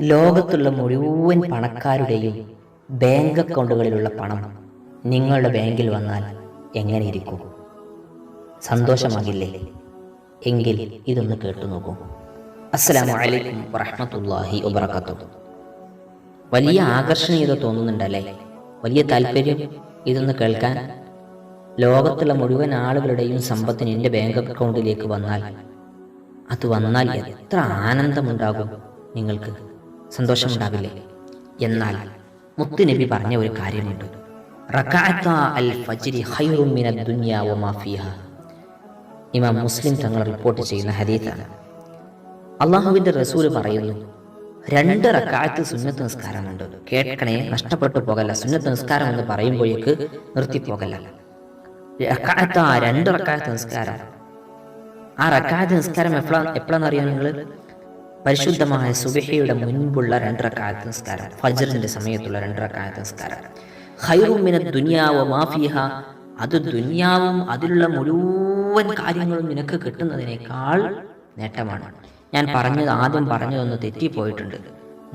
ലോകത്തുള്ള മുഴുവൻ പണക്കാരുടെയും ബാങ്ക് അക്കൗണ്ടുകളിലുള്ള പണം നിങ്ങളുടെ ബാങ്കിൽ വന്നാൽ എങ്ങനെ ഇരിക്കും? സന്തോഷമാകില്ലേ? എങ്കിൽ ഇതൊന്ന് കേട്ടു നോക്കൂ. അസ്സലാമു അലൈക്കും വറഹ്മത്തുള്ളാഹി വബറകാതുഹു. വലിയ ആകർഷണീയത തോന്നുന്നുണ്ടല്ലേ? വലിയ താല്പര്യം? ഇതൊന്ന് കേൾക്കാൻ? ലോകത്തുള്ള മുഴുവൻ ആളുകളുടെയും സമ്പത്തിന് എന്റെ ബാങ്ക് അക്കൗണ്ടിലേക്ക് വന്നാൽ അത് വന്നാൽ എത്ര ആനന്ദമുണ്ടാകും നിങ്ങൾക്ക്. സന്തോഷമുണ്ടാവില്ലേ? എന്നാൽ മുത്തുനബി പറഞ്ഞ ഒരു കാര്യമുണ്ട്. ഇമാം മുസ്ലിം തങ്ങൾ റിപ്പോർട്ട് ചെയ്യുന്ന ഹദീത്താണ്. അള്ളാഹുവിന്റെ റസൂൽ പറയുന്നു രണ്ട് റക്കായത്ത് സുന്നത്ത് നിസ്കാരമുണ്ട്. കേൾക്കണേ നഷ്ടപ്പെട്ടു പോകല്ല. സുന്നത്ത് നിസ്കാരം എന്ന് പറയുമ്പോഴേക്ക് നിർത്തിപ്പോകല്ല റക്കായത്ത രണ്ട് റക്കായത്ത് നിസ്കാരം. ആ റക്കായത്ത് നിസ്കാരം എപ്പോഴാ എപ്പോഴാണെന്ന് അറിയാം നിങ്ങൾ? പരിശുദ്ധമായ സുബിഹയുടെ മുൻപുള്ള രണ്ടരക്കാലത്ത് നിസ്കാരം ഫജറിന്റെ സമയത്തുള്ള രണ്ടരക്കാലത്ത് നിസ്കാരം ഖൈറുമിന ദുനിയാവ് മാഫിഹ അത് ദുനിയാവും അതിലുള്ള മുഴുവൻ കാര്യങ്ങളും നിനക്ക് കിട്ടുന്നതിനേക്കാൾ നേട്ടമാണ്. ഞാൻ പറഞ്ഞത് ആദ്യം പറഞ്ഞതൊന്ന് തെറ്റിപ്പോയിട്ടുണ്ട്.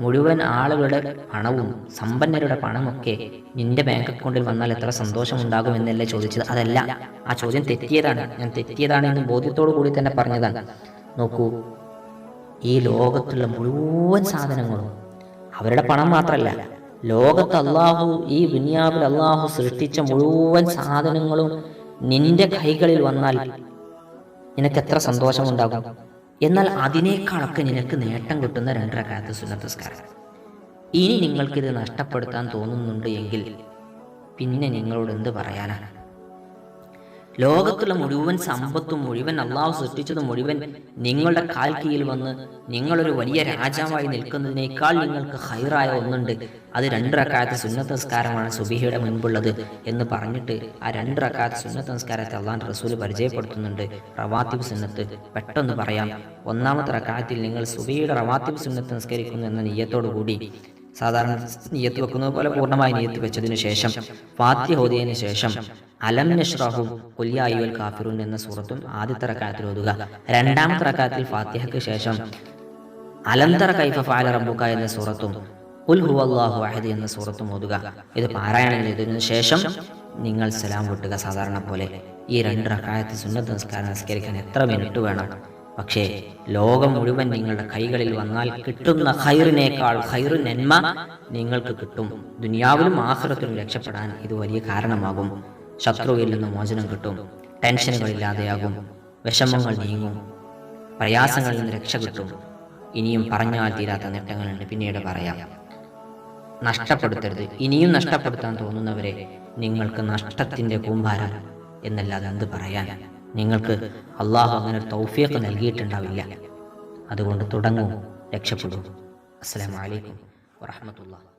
മുഴുവൻ ആളുകളുടെ പണവും സമ്പന്നരുടെ പണമൊക്കെ നിന്റെ ബാങ്ക് അക്കൗണ്ടിൽ വന്നാൽ എത്ര സന്തോഷമുണ്ടാകും എന്നല്ലേ ചോദിച്ചത്? അതല്ല ആ ചോദ്യം തെറ്റിയതാണ്. ഞാൻ തെറ്റിയതാണ് എന്ന് ബോധ്യത്തോടു കൂടി തന്നെ പറഞ്ഞതാണ്. നോക്കൂ ഈ ലോകത്തുള്ള മുഴുവൻ സാധനങ്ങളും അവരുടെ പണം മാത്രമല്ല ലോകത്ത് അള്ളാഹു ഈ ദുനിയാവിൽ അള്ളാഹു സൃഷ്ടിച്ച മുഴുവൻ സാധനങ്ങളും നിന്റെ കൈകളിൽ വന്നാൽ നിനക്ക് എത്ര സന്തോഷമുണ്ടാകും? എന്നാൽ അതിനേക്കാളൊക്കെ നിനക്ക് നേട്ടം കിട്ടുന്ന രണ്ടരക്കാലത്ത് സുന്നത്തസ്കാരം ഇനി നിങ്ങൾക്കിത് നഷ്ടപ്പെടുത്താൻ തോന്നുന്നുണ്ട് എങ്കിൽ പിന്നെ നിങ്ങളോട് എന്ത് പറയാനാണ് ലോകത്തുള്ള മുഴുവൻ സമ്പത്തും മുഴുവൻ അള്ളാഹു സൃഷ്ടിച്ചത് മുഴുവൻ നിങ്ങളുടെ കാൽ കീഴിൽ വന്ന് നിങ്ങളൊരു വലിയ രാജാവായി നിൽക്കുന്നതിനേക്കാൾ നിങ്ങൾക്ക് ഹൈറായ ഒന്നുണ്ട്. അത് രണ്ട് റക്കാലത്ത് സുന്നത്ത് സുബിഹയുടെ മുൻപുള്ളത് എന്ന് പറഞ്ഞിട്ട് ആ രണ്ട് റക്കാലത്ത് സുന്നത്ത് നിസ്കാരത്തെ അള്ളാഹ് റസൂൽ പരിചയപ്പെടുത്തുന്നുണ്ട്. റവാത്തിബ് സുന്നത്ത്. പെട്ടെന്ന് പറയാം. ഒന്നാമത്തെ റക്കാലത്തിൽ നിങ്ങൾ സുബിയുടെ റവാത്തിബ് സുന്നത്ത് നിസ്കരിക്കുന്നു എന്ന നീയത്തോടു കൂടി സാധാരണ നീയത്ത് വെക്കുന്നത് പോലെ പൂർണമായി നീയത്ത് വെച്ചതിന് ശേഷം ഫാത്തിഹ ഹോദിയതിനു ശേഷം അലം നഷ്റാഹു കൊല്യായുൽ കാഫിറുൻ എന്ന സൂറത്തും ആദ്യത്തെ റക്കാത്തിൽ ഓതുക. രണ്ടാമത്തെ റക്കാത്തിൽ ഫാത്തിഹയ്ക്ക് ശേഷം അലന്തറ കൈഫ ഫാല റബ്ബുക എന്ന സൂറത്തും ഉൽ ഹുവല്ലാഹു അഹദ് എന്ന സൂറത്തും ഓതുക. ഇത് പാരായണം ചെയ്തതിനു ശേഷം നിങ്ങൾ സലാം വിട്ടുക സാധാരണ പോലെ. ഈ രണ്ട് റക്കായത്ത് സുന്നത്ത് നിസ്കാരം നിസ്കരിക്കാൻ എത്ര മിനിറ്റ് വേണം? പക്ഷേ ലോകം മുഴുവൻ നിങ്ങളുടെ കൈകളിൽ വന്നാൽ കിട്ടുന്ന ഹൈറിനേക്കാൾ ഹൈറ് നന്മ നിങ്ങൾക്ക് കിട്ടും. ദുനിയാവിലും ആഹ്റത്തിലും രക്ഷപ്പെടാൻ ഇത് വലിയ കാരണമാകും. ശത്രുവിൽ നിന്ന് മോചനം കിട്ടും. ടെൻഷനുകൾ ഇല്ലാതെയാകും. വിഷമങ്ങൾ നീങ്ങും. പ്രയാസങ്ങളിൽ നിന്ന് രക്ഷ കിട്ടും. ഇനിയും പറഞ്ഞാൽ തീരാത്ത നേട്ടങ്ങളുണ്ട്. പിന്നീട് പറയാം. നഷ്ടപ്പെടുത്തരുത്. ഇനിയും നഷ്ടപ്പെടുത്താൻ തോന്നുന്നവരെ നിങ്ങൾക്ക് നഷ്ടത്തിന്റെ കൂമ്പാരം എന്നല്ലാതെ എന്ത് പറയാൻ നിങ്ങൾക്ക് അള്ളാഹു അങ്ങനെ ഒരു തൗഫീഖ് നൽകിയിട്ടുണ്ടാവില്ല. അതുകൊണ്ട് തുടങ്ങൂ. രക്ഷപ്പെടും. അസ്സലാമു അലൈക്കും വറഹ്മത്തുള്ളാഹി